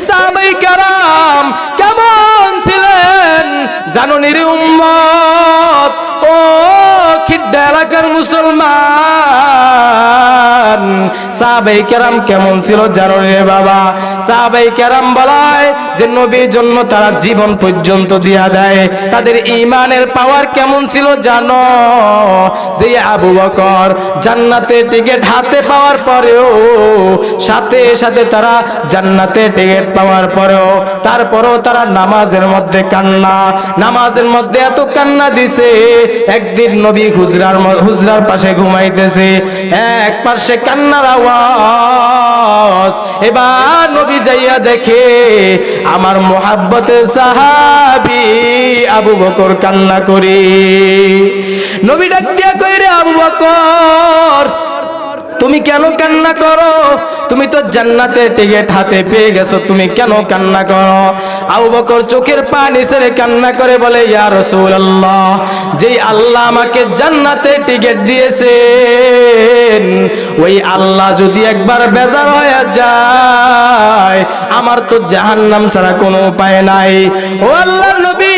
সাহাবাই কারাম কেমন ছিলেন? জানো নিরে উম্মত ও খিড্ডা এলাকার মুসলমান সাহাবাই কেরাম কেমন ছিল জানো রে বাবা? সাহাবাই কেরাম বলায় যে নবীর জন্য তারা জীবন পর্যন্ত দিয়া দেয়। তাদের ইমানের পাওয়ার কেমন ছিল জানো? যে আবু বকর টিকিট হাতে পাওয়ার পরেও, সাথে সাথে তারা টিকিট পাওয়ার পরেও, তারপরেও তারা নামাজের মধ্যে কান্না, নামাজের মধ্যে এত কান্না দিছে, একদিন নবী হুজরার হুজরার পাশে ঘুমাইতেছে, এক পাশে কান্নার আওয়াজ এবার নবী যাইয়া দেখে আমার মোহাব্বতে সাহাবি আবু বকর কান্না করি। নবী ডাক কইরে, আবু বকর, তুমি কেন কান্না করো? তুমি তো জান্নাতে টিকিট হাতে পেয়ে গেছো, তুমি কেন কান্না করো? আবু বকর চোখের পানি ছেড়ে কান্না করে বলে, ইয়া রাসূলুল্লাহ, যেই আল্লাহ আমাকে জান্নাতে টিকিট দিয়েছেন, ওই আল্লাহ যদি একবার বেজার হয়ে যায়, আমার তো জাহান্নাম ছাড়া কোনো উপায় নাই। ও আল্লাহর নবী,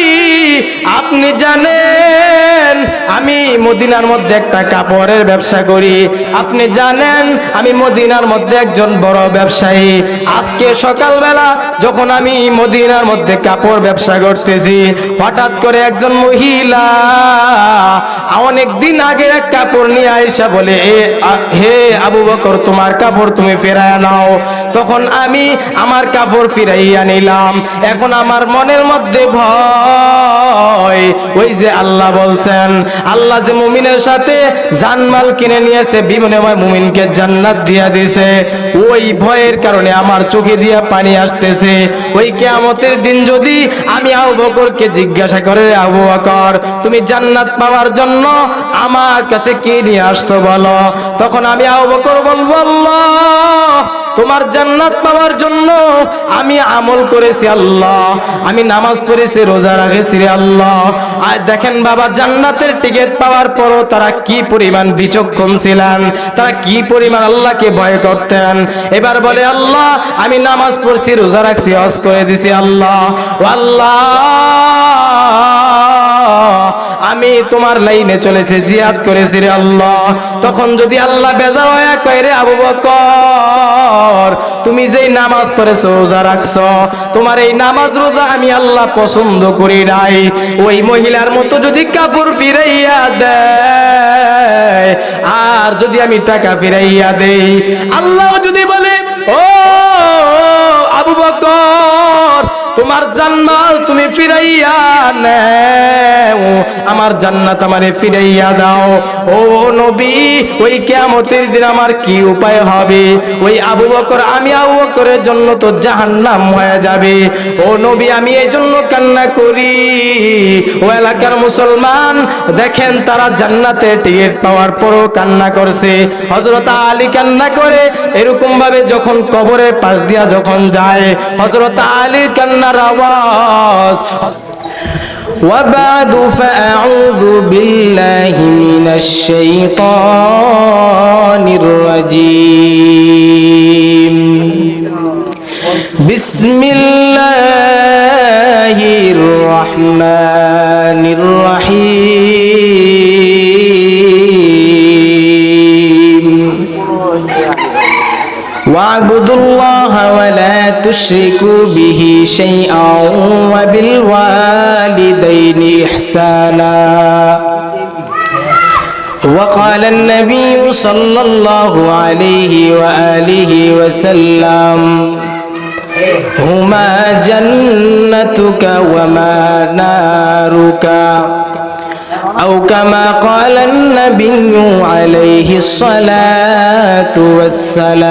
আপনি জানেন, আমি মদিনার মধ্যে একটা কাপড়ের ব্যবসা করি। আপনি জানেন, আমি মদিনার মধ্যে একজন বড় ব্যবসায়ী। আজকে সকালবেলা যখন আমি মদিনার মধ্যে কাপড় ব্যবসা করতেছি, হঠাৎ করে একজন মহিলা অনেক দিন আগের এক কাপড় নিয়ে আইসা বলে হে আবু বকর, তোমার কাপড় তুমি ফেরায় নাও। তখন আমি আমার কাপড় ফিরাইয়া নিলাম। এখন আমার মনের মধ্যে ভয়, ওই যে আল্লাহ বলছেন, আল্লাহ যে মুমিনের সাথে জানমাল কিনে নিয়েছে বিমনিময় মুমিনকে জান্নাত দিয়া দিয়েছে। ওই ভয়ের কারণে আমার চোখে দিয়া পানি আসতেছে। ওই কেয়ামতের দিন যদি আমি আবু বকরকে জিজ্ঞাসা করে, আবু বকর, তুমি জান্নাত পাওয়ার জন্য আমার কাছে কি নিয়ে আসছো বলো? তখন আমি আবু বকর বলব, আল্লাহ তোমার জান্নাত পাওয়ার জন্য আমি আমল করেছি আল্লাহ। আমি নামাজ পড়েছি, রোজা রাখেছি রে আল্লাহ। আর দেখেন বাবা, জান্নাতের টিকিট পাওয়ার পরও তারা কি পরিমাণ বিচক্ষণ ছিলেন, তারা কি পরিমাণ আল্লাহকে ভয় করতেন। এবার বলে, আল্লাহ, আমি নামাজ পড়ছি, রোজা রাখছি, হজ করে দিছি আল্লাহ। ও আল্লাহ! আমি তোমার লাইনে চলেছে জিয়াদ করেছি রে আল্লাহ। তখন যদি আল্লাহ বেজা হয়ে কয় রে আবু বকর, তুমি যেই নামাজ পড়েছো, রোজা রাখছো, তোমার এই নামাজ রোজা আমি আল্লাহ পছন্দ করি নাই। ওই মহিলার মতো যদি কাপড় ফিরাইয়া দেয়, আর যদি আমি টাকা ফিরাইয়া দেই, আল্লাহ যদি বলে, ও তোমার জান্নাত তুমি ফিরাইয়া নেও। আমার জান্নাত আমারে ফিরাইয়া দাও। ও নবী, ওই কিয়ামতের দিন আমার কি উপায় হবে? ওই আবু বকর, আমি আবু বকরের জন্য তো জাহান্নাম হয়ে যাবে। ও নবী, আমি এই জন্য কান্না করি। ও এলাকার মুসলমান, দেখেন তারা জান্নাতে টিকিট পাওয়ার পরও কান্না করছে। হজরত আলী কান্না করে এরকম ভাবে যখন কবরে পাশ দিয়া যখন যায় হজরত আলীর কান্নার আওয়াজ وبعد فأعوذ بالله من الشيطان الرجيم بسم الله الرحمن الرحيم واعبدوا الله ولا تشركوا به شيئا وبالوالدين إحسانا. وقال النبي صلى الله عليه وآله وسلم هما جنتك وما نارك. أو كما قال النبي عليه الصلاة والسلام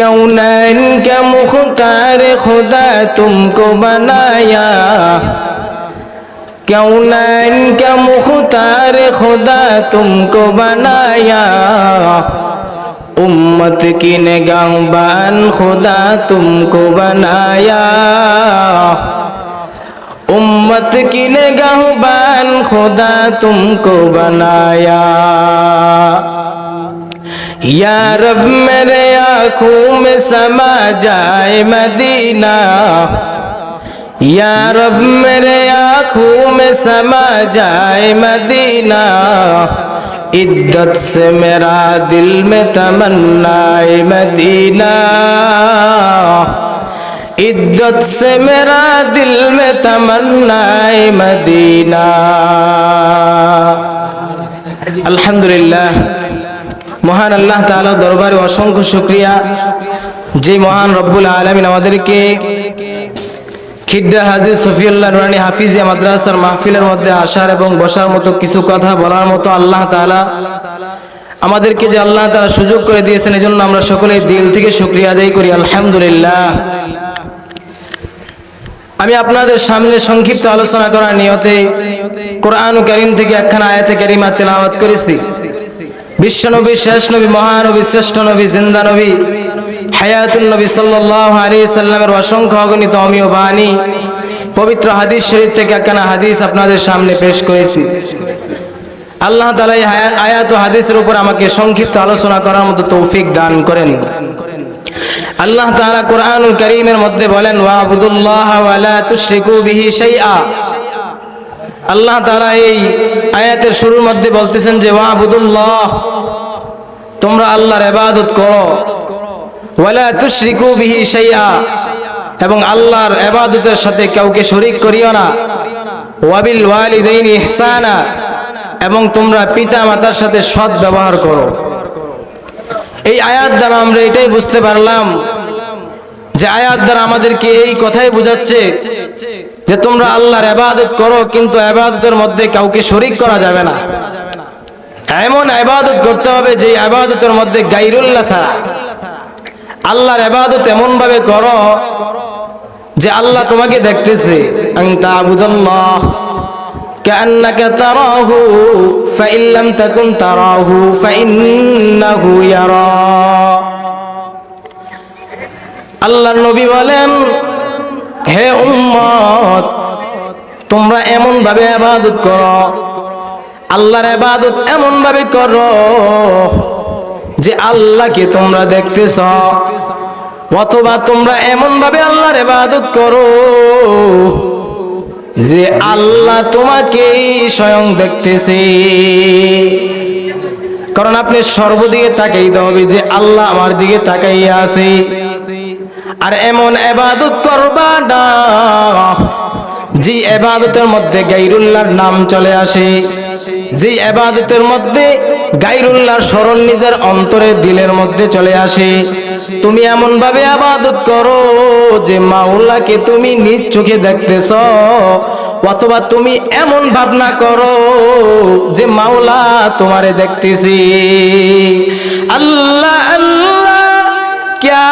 कौनैन का मुख्तार खुदा तुमको बनाया? कौनैन का मुख्तार खुदा तुमको बनाया? उम्मत की निगाहबान खुदा तुमको बनाया। उम्मत की निगाहबान खुदा तुमको बनाया। या रब, मेरे आँखों में समा जाए मदीना। या रब, मेरे आँखों में समा जाए मदीना। इद्दत से मेरा दिल में तमन्नाए मदीना। इद्दत से मेरा दिल में तमन्नाए मदीना। अल्हम्दुलिल्लाह। মহান আল্লাহ তাআলা দরবারে অসংখ্য শুকরিয়া। যে মহান রব্বুল আলামিন আমাদেরকে খিড্ডা হাজির সফিউল্লাহ নুরানি হাফিজিয়া মাদ্রাসার মাহফিলের মধ্যে আসার এবং বসার মতো কিছু কথা বলার মতো আল্লাহ তাআলা আমাদেরকে যে আল্লাহ তাআলা সুযোগ করে দিয়েছেন, এজন্য আমরা সকলে দিল থেকে শুকরিয়া আদায় করি, আলহামদুলিল্লাহ। আমি আপনাদের সামনে সংক্ষিপ্ত আলোচনা করার নিয়তে কোরআন করিম থেকে একখানা আয়াতে কারিমা তেলাওয়াত করেছি। বিশ্বনবী শেষ নবী মহানবী শ্রেষ্ঠ নবী জিন্দা নবী হায়াতুল নবী সাল্লাল্লাহু আলাইহি সাল্লামের অসংখ্য অগণিত অমীয় বাণী। পবিত্র হাদিস শরীফ থেকে একখানা হাদিস আপনাদের সামনে পেশ করেছি। আল্লাহ তাআলা এই আয়াত ও হাদিসের উপর আমাকে সংক্ষিপ্ত আলোচনা করার মতো তৌফিক দান করেন। আল্লাহ তাআলা কোরআনুল কারীমের মধ্যে বলেন ওয়াবুদুল্লাহ ওয়ালা তুশরিকু বিহি শাইআ। আল্লাহ তাআলা এই আয়াতের শুরুর মধ্যে বলতেছেন যে, ওয়াবুদুল্লাহ, তোমরা আল্লাহর এবাদত করো। ওয়ালা তুশরিকু বিহি শাইআ, এবং আল্লাহর ইবাদতের সাথে কাউকে শরীক করিও না। ওয়াবিল ওয়ালিদাইনি ইহসানা, এবং তোমরা পিতা মাতার সাথে সৎ ব্যবহার করো। এই আয়াত দ্বারা আমরা এটাই বুঝতে পারলাম যে, আয়াত দ্বারা আমাদেরকে এই কথাই বোঝাচ্ছে যে তোমরা আল্লাহর আবাদত করো কিন্তু আবাদতের মধ্যে কাউকে শরিক করা যাবে না এমন আবাদত করতে হবে যে আবাদতের মধ্যে গাইরুল্লাহ ছাড়া আল্লাহর আবাদত এমন ভাবে করো যে আল্লাহ তোমাকে দেখতেছে আনতা আবুদাল্লাহ كأنك تراه فإن لم تكن تراه فإنه يرى আল্লাহ নবী বলেন হে উম্মত, তোমরা এমন ভাবে আবাদত করো, আল্লাহর আবাদত এমন ভাবে করো যে আল্লাহকে তোমরা দেখতেছ, অথবা তোমরা এমন ভাবে আল্লাহর আবাদত করো যে আল্লাহ তোমাকে স্বয়ং দেখতেছে। কারণ আপনি সর্বদিকে তাকাইতে হবে যে আল্লাহ আমার দিকে তাকাইয়া আছে। আর এমন এবাদত করবা না। যে এবাদতের মধ্যে গাইরুল্লাহর নাম চলে আসে যে এবাদতের মধ্যে গাইরুল্লাহর স্মরণ নিজের অন্তরে দিলের মধ্যে চলে আসে, তুমি এমন ভাবে আবাদত করো যে মাওলাকে তুমি নিজ চোখে দেখতেছ, অথবা তুমি এমন ভাবনা করো যে মাওলা তোমারে দেখতেছি। আল্লাহ আল্লাহ, ক্যা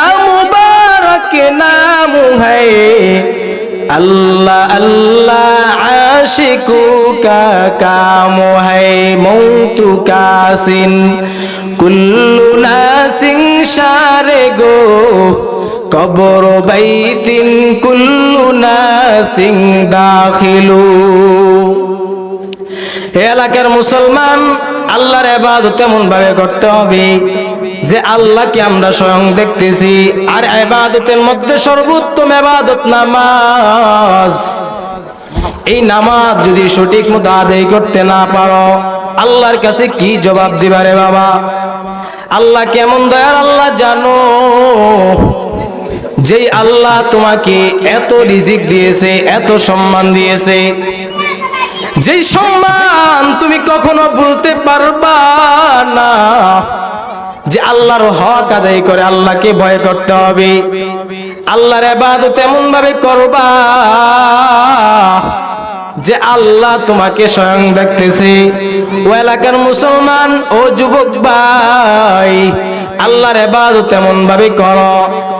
ہے اللہ का عاشقوں کا کام ہے موت کا سن کل ناسن شار گو قبر بیتن کل ناسن داخلو এ এলাকার মুসলমান আল্লাহর এবাদত তেমন ভাবে করতে হবে যে আল্লাহকে আমরা স্বয়ং দেখতেছি। আর এবাদতের মধ্যে সর্বোত্তম এবাদত নামাজ। এই নামাজ যদি সঠিক মতো আদায় করতে না পারো, আল্লাহর কাছে কি জবাব দিবারে বাবা? আল্লাহ কেমন দয়ার আল্লাহ জানো? যেই আল্লাহ তোমাকে এত রিজিক দিয়েছে, এত সম্মান দিয়েছে, যেই সম্মান তুমি কখনো যে আল্লাহর হক আদায় করে আল্লাহকে ভয় করতে হবে। আল্লাহর এবাদ এমন ভাবে করবা যে আল্লাহ তোমাকে স্বয়ং দেখতেছে। ও এলাকার মুসলমান, ও যুবক ভাই, আল্লাহর এবাদত এমন ভাবে করো।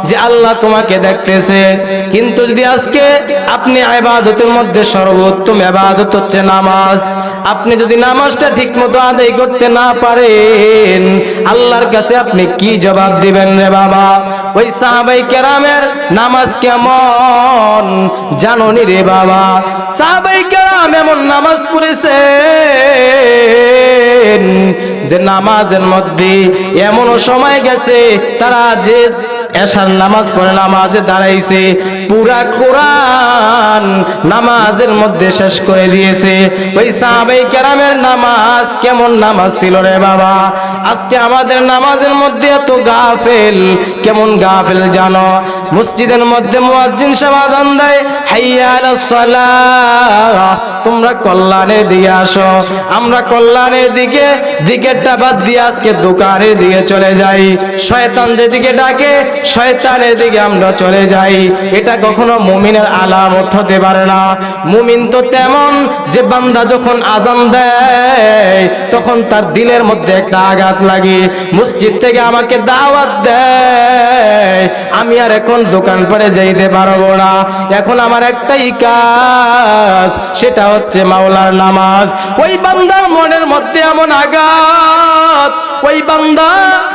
যে আল্লাহ তোমাকে দেখতেছে। কিন্তু যদি আজকে আপনি এবাদতের মধ্যে সর্বোত্তম এবাদত হচ্ছে নামাজ, আপনি যদি নামাজটা ঠিক মতো আদায় করতে না পারেন, আল্লাহর কাছে আপনি কি জবাব দিবেন রে বাবা? ওই সাহাবাই কেরামের নামাজ কেমন জাননি রে বাবা? সাহাবাই কেরাম এমন নামাজ পড়েছে যে নামাজের মধ্যে এমনও সময় গেছে, তারা যে এশার নামাজ পড়ে নামাজে দাঁড়াইছে। পুরা কোরআন নামাজের মধ্যে শেষ করে দিয়েছে। ওই সাহাবাই কেরামের নামাজ কেমন নামাজ ছিল রে বাবা? আজকে আমাদের নামাজের মধ্যে এত গাফেল। কেমন গাফেল জানো? মসজিদের মধ্যে মুয়াজ্জিন আজান দেয় তোমরা কল্যাণের দিকে আসো। আমরা কল্যাণের দিকে, দিকেরটা বাদ দিয়ে আজকে দোকানের দিকে চলে যাই। শয়তান যেদিকে ডাকে, শয়তানের দিকে আমরা চলে যাই। এটা কখনো মুমিনের আলামত হতে পারে না। মুমিন তো তেমন যে বান্দা যখন আজান দেয়, তখন তার দিলের মধ্যে একটা আঘাত লাগে। মসজিদ থেকে আমাকে দাওয়াত দেয়, আমি আর এখন দোকান পরে যাইতে পারব না। এখন আমার একটাই কাজ, সেটা হচ্ছে মাওলার নামাজ। ওই বান্দার মনের মধ্যে এমন আঘাত ওই বান্দা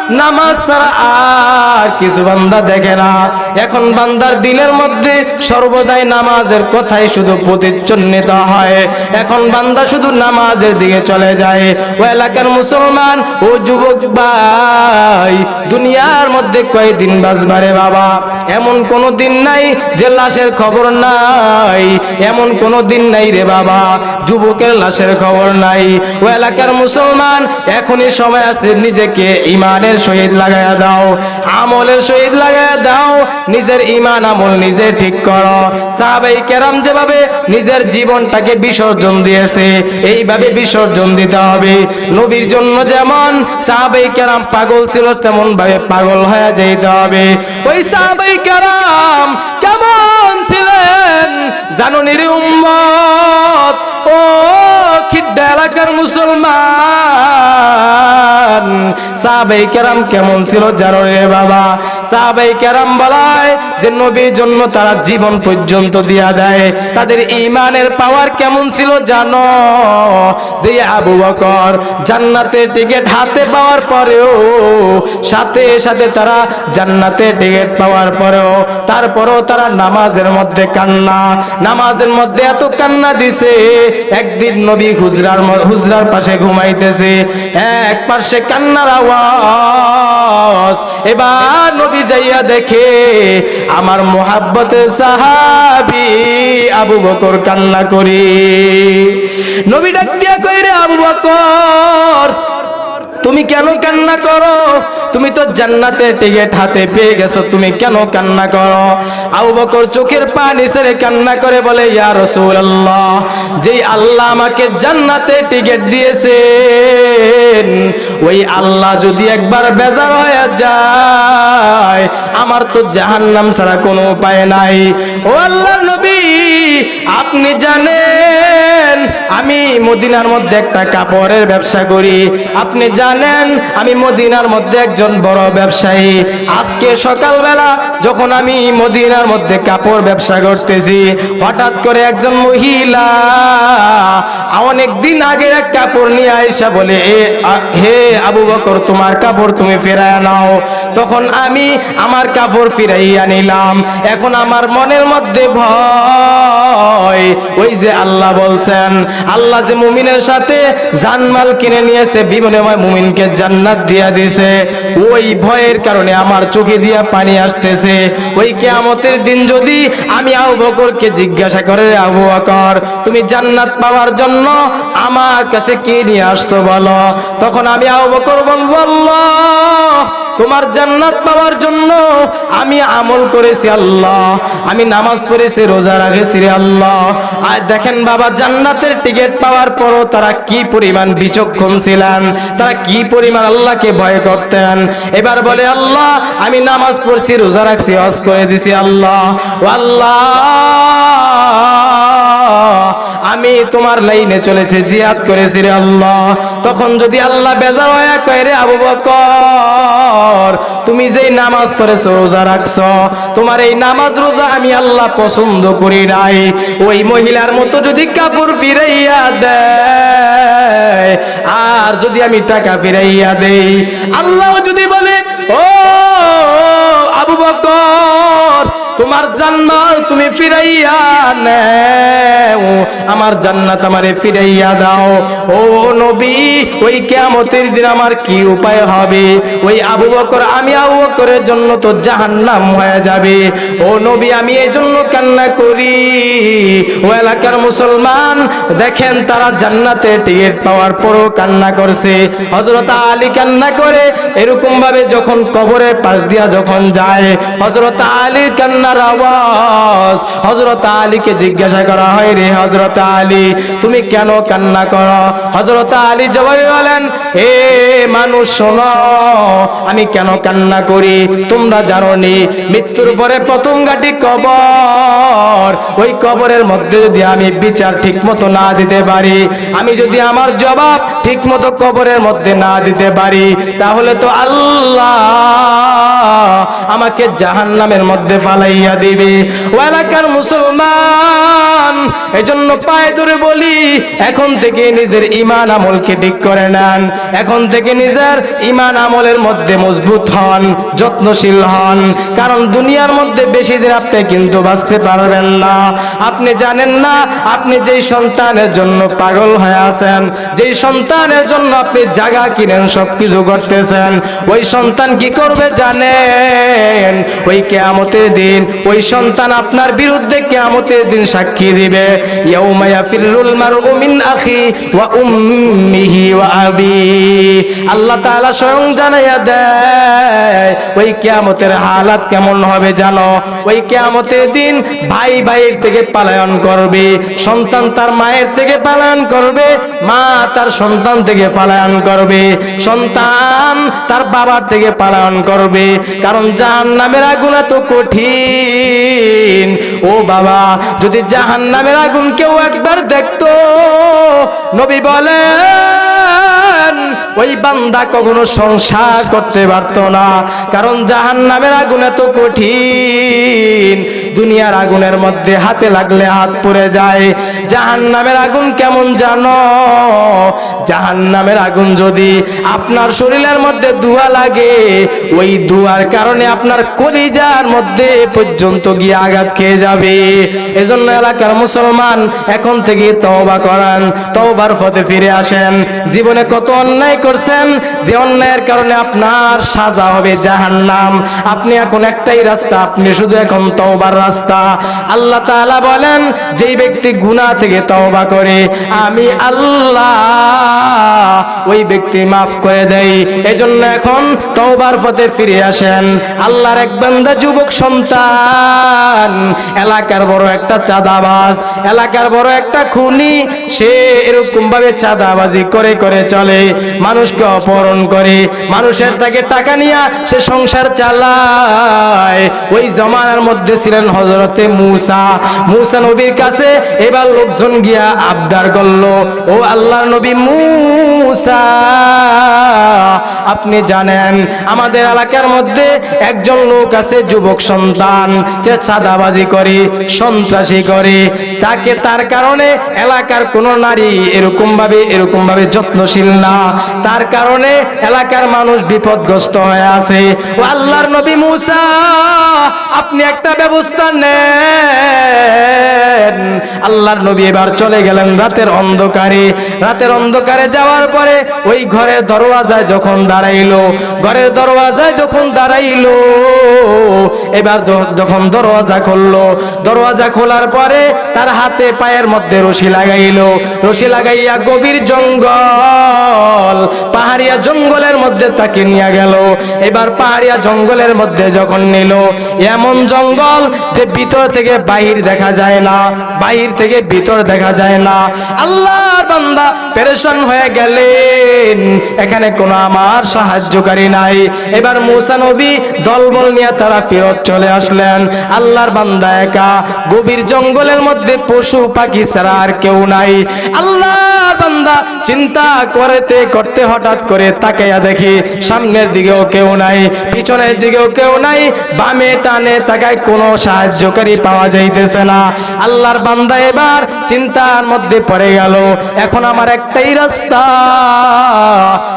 নামাজ ছাড়া আর কিছু বান্দা দেখে না। এখন বান্দার দিলের মধ্যে সর্বদাই নামাজের কথাই শুধু প্রতিচ্ছন্নিত হয়। এখন বান্দা শুধু নামাজের দিকে চলে যায়। ও এলাকার মুসলমান, ও যুবক ভাই, দুনিয়ার মধ্যে কয়দিন বাজবারে বাবা? এমন কোনো দিন নাই যে লাশের খবর নাই। এমন কোনো দিন নাই রে বাবা, যুবকের লাশের খবর নাই। ও এলাকার মুসলমান, এখনই সময় আছে নিজেকে ইমানের সহিত লাগাইয়া দাও, আমলের সহিত লাগাইয়া দাও, নিজের ইমান আমল নিজে ঠিক করো। সাহাবাই কেরাম যেভাবে নিজের জীবনটাকে বিসর্জন দিয়েছে, এইভাবে বিসর্জন দিতে হবে। নবীর জন্য যেমন সাহাবাই কেরাম পাগল ছিল তেমন ভাবে পাগল হয়ে যেতে হবে। ওই সাহাবাই কেরাম কেমন ছিলেন জানো নিরে উম্মত? ও খিড্ডা এলাকার মুসলমান। কেরাম কেমন ছিল জানো রে বাবা? সাহাবাই কেরাম বলায় যে নবীর জন্য তারা জীবন পর্যন্ত দিয়া দেয়। তাদের ইমানের পাওয়ার কেমন ছিল জানো? যে আবু বকর জান্নাতের টিকিট হাতে পাওয়ার পরেও, সাথে সাথে তারা জান্নাতের টিকিট পাওয়ার পরেও, তারপরেও তারা নামাজের মধ্যে কান্না, নামাজের মধ্যে এত কান্না দিছে। একদিন নবী হুজরার হুজরার পাশে ঘুমাইতেছে, এক পাশে কান্নার আওয়াজ। এবার নবী যাইয়া দেখে, আমার মোহাব্বতে সাহাবি আবু বকর কান্না করি। নবী ডাক দিয়া কইরে আবু বকর, তুমি কেন কান্না করো? তুমি তো জান্নাতে টিকিট হাতে পেয়ে গেছো, তুমি কেন কান্না করো? আবু বকর চোখের পানি ছেড়ে কান্না করে বলে, ইয়া রাসূলুল্লাহ যেই আল্লাহ আমাকে জান্নাতে টিকিট দিয়েছেন, ওই আল্লাহ যদি একবার বেজার হয়ে যায়, আমার তো জাহান্নাম ছাড়া কোনো উপায় নাই। ও আল্লাহর নবী, আপনি জানেন, আমি মদিনার মধ্যে একটা কাপড়ের ব্যবসা করি। আপনি জানেন, আমি মদিনার মধ্যে একজন বড় ব্যবসায়ী। আজকে সকালবেলা যখন আমি মদিনার মধ্যে কাপড় ব্যবসা করতেছি, হঠাৎ করে একজন মহিলা অনেক দিন আগে এক কাপড় নিয়ে আইসা বলে হে আবু বকর, তোমার কাপড় তুমি ফেরায় নাও। তখন আমি আমার কাপড় ফিরাইয়া নিলাম। এখন আমার মনের মধ্যে ভয়, ওই যে আল্লাহ বলছেন, আল্লাহ যে মুমিনের সাথে জানমাল কিনে নিয়েছে বিমনিময় মুমিনকে জান্নাত দিয়া দিয়েছে। ওই ভয়ের কারণে আমার চোখে দিয়া পানি আসতেছে। ওই কেয়ামতের দিন যদি আমি আবু বকরকে জিজ্ঞাসা করে, আবু বকর, তুমি জান্নাত পাওয়ার জন্য আমার কাছে কি নিয়ে আসছো বলো? তখন আমি আবু বকর বলব, আল্লাহ তোমার জান্নাত পাওয়ার জন্য আমি আমল করেছি আল্লাহ। আমি নামাজ পড়েছি, রোজা রাখেছি রে আল্লাহ। আর দেখেন বাবা, জান্নাতের টিকিট পাওয়ার পরও তারা কি পরিমাণ বিচক্ষণ ছিলেন, তারা কি পরিমাণ আল্লাহকে ভয় করতেন। এবার বলে, আল্লাহ, আমি নামাজ পড়ছি, রোজা রাখছি, হজ করে দিছি আল্লাহ। আল্লাহ! তোমার লাইনে চলেছে জিয়াদ করেছি রে আল্লাহ। তখন যদি আল্লাহ বেজা হয়ে কয় রে আবু বকর, তুমি যেই নামাজ পড়েছো, রোজা রাখছো, তোমার এই নামাজ রোজা আমি আল্লাহ পছন্দ করি নাই। ওই মহিলার মতো যদি কাপড় ফিরাইয়া দেয়, আর যদি আমি টাকা ফিরাইয়া দেই, আল্লাহ যদি বলে, ও তোমার জান্নাল তুমি ফিরাইয়া নেও। আমার জান্নাত আমারে ফিরাইয়া দাও। ও নবী, ওই কিয়ামতের দিন আমার কি উপায় হবে? ওই আবু বকর, আমি আবু বকরের জন্য তো জাহান্নাম হয়ে যাবে। ও নবী, আমি এই জন্য কান্না করি। ও এলাকার মুসলমান, দেখেন তারা জান্নাতে টিকিট পাওয়ার পরও কান্না করছে। হযরত আলী কান্না করে এরকম ভাবে যখন কবরের পাশ দিয়া যখন যায়, হযরত আলীর কান্নার আওয়াজ, হযরত আলীকে জিজ্ঞাসা করা হয়, রে হযরত আলী, তুমি কেন কান্না করো? হযরত আলী জবাবে বলেন হে মানুষ শোনো, আমি কেন কান্না করি? তোমরা জানো নি মৃত্যুর পরে প্রথম গাটি কবর, ওই কবরের মধ্যে যদি আমি বিচার ঠিক মতো না দিতে পারি, আমি যদি আমার জবাব ঠিক মতো কবরের মধ্যে না দিতে পারি, তাহলে তো আল্লাহ আমাকে জাহান নামের মধ্যে ফালাইয়া দিবে। ওয়ালাকার মুসলমান। এজন্য পায়ে ধরে বলি, এখন থেকে নিজের ইমান আমলকে ঠিক করে নেন। এখন থেকে নিজের ইমান আমলের মধ্যে মজবুত হন, যত্নশীল হন। কারণ দুনিয়ার মধ্যে বেশি দিন আপনি কিন্তু বাঁচতে পারবেন না। আপনি জানেন না, আপনি যেই সন্তানের জন্য পাগল হয়ে আছেন, যেই সন্তানের জন্য আপনি জায়গা কিনেন, সবকিছু করতেছেন, ওই সন্তান কি করবে জানেন? ওই কেয়ামতের দিন, ওই সন্তান আপনার বিরুদ্ধে কেয়ামতের দিন সাক্ষী দিবে। ইয়াউমা ইয়াফিরুল মারউ মিন আখি ওয়া উম্মিহি ওয়া আবি। আল্লাহ তাআলা স্বয়ং জানাইয়া দেয়, ওই কিয়ামতের হালাত কেমন হবে জানো? ওই কিয়ামতের দিন ভাই ভাইয়ের থেকে পালায়ন করবে, সন্তান তার মায়ের থেকে পালায়ন করবে, মা তার সন্তান থেকে পালায়ন করবে, সন্তান তার বাবার থেকে পালায়ন করবে। কারণ জাহান্নামের আগুন এত কঠিন। ও বাবা, যদি জাহান্নামের আগুন কেউ একবার দেখতো। নবী বলেন, ওই বান্দা কখনো সংসার করতে পারতো না, কারণ জাহান নামের আগুন এত কঠিন। দুনিয়ার আগুনের মধ্যে হাতে লাগলে হাত পড়ে যায়। জাহান নামের আগুন কেমন জানো? জাহান নামের আগুন যদি আপনার শরীরের মধ্যে ধোয়া লাগে, ওই ধোয়ার কারণে আপনার কলিজার মধ্যে পর্যন্ত গিয়ে আঘাত খেয়ে যাবে। এজন্য এলাকার মুসলমান এখন থেকে তওবা করান, তওবার পথে ফিরে আসেন। জীবনে কত অন্যায় করছেন, যে অন্যায়ের কারণে আপনার সাজা হবে জাহান্নাম। আপনি এখন একটাই রাস্তা, আপনি শুধু এখন তওবার রাস্তা। আল্লাহ তাআলা বলেন, যেই ব্যক্তি গুনাহ থেকে তওবা করে, আমি আল্লাহ ওই ব্যক্তি মাফ করে দেই। এজন্য এখন তওবার পথে ফিরে আসেন। আল্লাহর এক বান্দা যুবক সন্তান, এলাকার বড় একটা চাঁদাবাজ, এলাকার বড় একটা খুনি, সে এরকম ভাবে চাঁদাবাজি করে করে চলে, মানুষকে অপহরণ করে, মানুষের থেকে টাকা নিয়ে সে সংসার চালায়। ওই জমানার মধ্যে ছিলেন হজরতে মুসা। মুসা নবীর কাছে এবার লোকজন গিয়া আবদার করল ও আল্লাহ নবী মুসা। আপনি জানেন, আমাদের এলাকার মধ্যে একজন লোক আছে, যুবক সন্তান। যে চাঁদাবাজি করে, সন্ত্রাসী করে। তাকে তার কারণে এলাকার কোন নারী এরকম ভাবে এরকম ভাবে যত্নশীল না। তার কারণে এলাকার মানুষ বিপদগ্রস্ত হয়ে আছে। ও আল্লাহর নবী মুসা, আপনি একটা ব্যবস্থা নেন। আল্লাহর নবী এবার চলে গেলেন রাতের অন্ধকারে। রাতের অন্ধকারে যাওয়ার পরে ওই ঘরের দরওয়াজায় যখন দাঁড়াইলো, ঘরের দরওয়াজায় যখন দাঁড়াইলো, এবার যখন দরওয়াজা খুললো, দরওয়াজা খোলার পরে তার হাতে পায়ের মধ্যে রশি লাগাইলো। রশি লাগাইয়া গভীর জঙ্গল, পাহাড়িয়া জঙ্গলের মধ্যে তাকে নিয়ে গেল। এবার পাহাড়িয়া জঙ্গলের মধ্যে যখন নিল, এমন জঙ্গল যে ভিতর থেকে বাহির দেখা যায় না, বাহির থেকে ভিতর দেখা যায় না। আল্লাহর বান্দা পেরেশান হয়ে গেলেন। এখানে কোনো আমার সাহায্যকারী নাই। এবার মুসা নবী দলবল নিয়ে তারা ফেরত চলে আসলেন। আল্লাহর বান্দা একা, গভীর জঙ্গলের মধ্যে পশু, পাখি ছাড়া আর কেউ নাই। আল্লাহর বান্দা চিন্তা করতে করতে হঠাৎ করে তাকাইয়া দেখি, সামনের দিকেও কেউ নাই, পিছনের দিকেও কেউ নাই, বামে টানে তাকায় কোনো সাহায্যকারী পাওয়া যাইতেছে না। আল্লাহর বান্দা এবার চিন্তার মধ্যে পড়ে গেল, এখন আমার একটাই রাস্তা।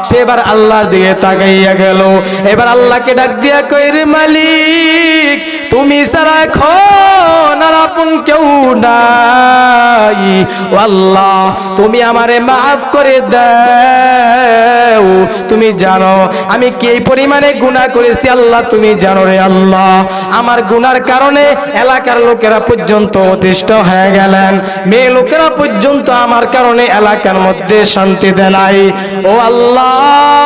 সে এবার আল্লাহর দিয়ে তাকাইয়া গেল। এবার আল্লাহকে ডাক দিয়া কইরে মালিক, তুমি সারা এখন আর আপন কেউ নাই। আল্লাহ তুমি আমারে মাফ করে দাও। তুমি জানো, আমি কি পরিমাণে গুনাহ করেছি? আল্লাহ, তুমি জানো রে আল্লাহ। আমার গুনার কারণে এলাকার লোকেরা পর্যন্ত অতিষ্ঠ হয়ে গেলেন। মেয়ে লোকেরা পর্যন্ত আমার কারণে এলাকার মধ্যে শান্তিতে নাই। ও আল্লাহ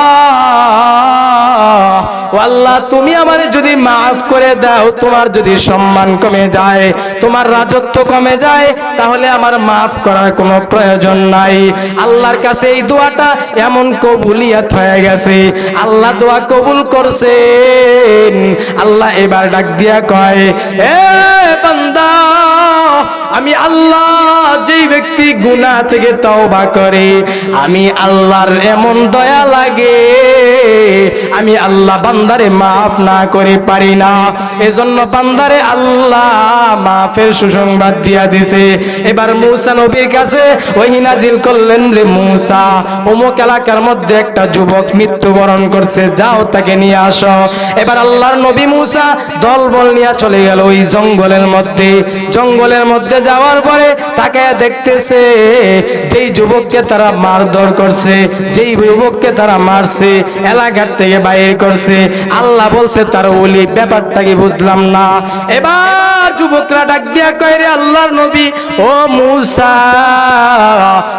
আল্লাহ। তুমি আমারে যদি মাফ করে দাও, তোমার যদি সম্মান কমে যায়, তোমার রাজত্ব কমে যায়, তাহলে আমার মাফ করার কোনো প্রয়োজন নাই। আল্লাহর কাছে এই দোয়াটা এমন কবুলিয়াত হয়ে গেছে। আল্লাহ দোয়া কবুল করছেন। আল্লাহ এবার ডাক দিয়া কয়, এ বান্দা আমি আল্লাহ যেই ব্যক্তি গুনাহ থেকে তওবা করে, আমি আল্লাহর এমন দয়া লাগে, আমি আল্লাহ বান্দারে মাফ না করে পারি না। এজন্য বান্দারে আল্লাহ মাফের সুসংবাদ দিয়া দিছে। এবার মূসা নবীর কাছে ওহি নাজিল করলেন রে মূসা, অমুক এলাকার মধ্যে একটা যুবক মৃত্যুবরণ করছে, যাও তাকে নিয়ে আসো। এবার আল্লাহর নবী মূসা দলবল নিয়ে চলে গেল ওই জঙ্গলের মধ্যে। জঙ্গলের মধ্যে যাওয়ার পরে তাকে দেখতেছে, যেই যুবককে তারা মারধর করছে, যেই যুবককে তারা মারছে, এলাকার থেকে বাইরে করছে। আল্লাহ বলছে, তার ওলি ব্যাপারটা কি বুঝলাম না। এবার যুবকরা ডাক দিয়া কয়, রে আল্লাহর নবী, ও মুসা,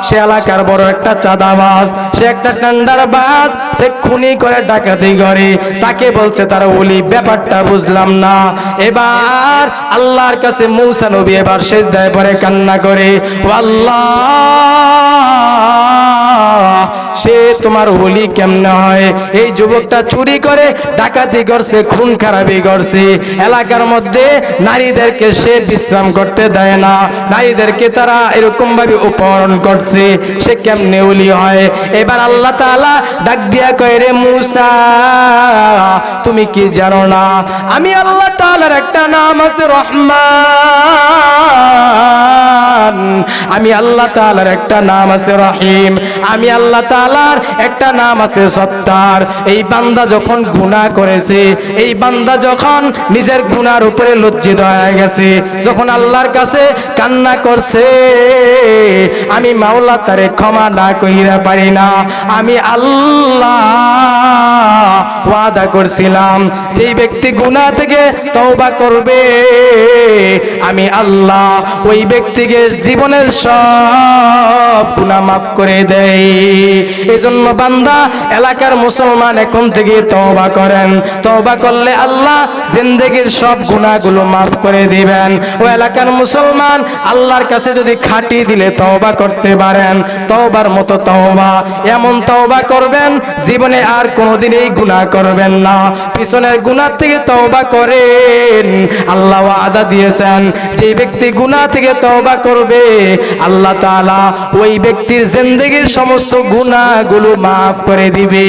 সে এলাকার বড় একটা চাঁদাবাজ, সে একটা টেন্ডার বাজ সে খুনি করে ডাকাতি করে। তাকে বলছে, তার ওলি ব্যাপারটা বুঝলাম না। এবার আল্লাহর কাছে মৌসা নবী এবার শেষ দেয় পরে কান্না করে। আল্লাহ সে তোমার হোলি কেমনে হয়? এই যুবকটা চুরি করে ডাকাতি করছে, খুন খারাপি করছে। এলাকার মধ্যে নারীদেরকে সে বিশ্রাম করতে দেয় না। নারীদেরকে তারা এরকম ভাবে উপহরণ করছে। সে কেমনে ওলি হয়? এবার আল্লাহ তাআলা ডাক দিয়া কয়, রে মুসা, তুমি কি জানো না? আমি আল্লাহ তাআলার একটা নাম আছে রহমান। আমি আল্লাহ তাআলার একটা নাম আছে রহিম। আমি আল্লাহ তাআলার একটা নাম আছে সত্তার। এই বান্দা যখন গুনাহ করেছে, এই বান্দা যখন নিজের গুনার উপরে লজ্জিত হয়ে গেছে, যখন আল্লাহর কাছে কান্না করছে, আমি মাওলা তারে ক্ষমা না কইরা পারি না। আমি আল্লাহ ওয়াদা করছিলাম, যেই ব্যক্তি গুনাহ থেকে তওবা করবে, আমি আল্লাহ ওই ব্যক্তিকে জীবনের সব মাফ করে দেই। এজন্য বান্দা এলাকার মুসলমান এখন থেকে তওবা করেন। তওবা করলে আল্লাহ জিন্দেগির সব গুনাহগুলো মাফ করে দিবেন। ও এলাকার মুসলমান, আল্লাহর কাছে যদি খাটি দিলে তওবা করতে পারেন। তওবার মতো তওবা। এমন তওবা করবেন, জীবনে আর কোনোদিন এই করবেন না। পিছনের গুনাহ থেকে তওবা করেন। আল্লাহ ওয়াদা দিয়েছেন, যে ব্যক্তি গুনাহ থেকে তওবা করবে। আল্লাহ তাআলা ওই ব্যক্তির জিন্দেগির সমস্ত গুনাহগুলো মাফ করে দিবে।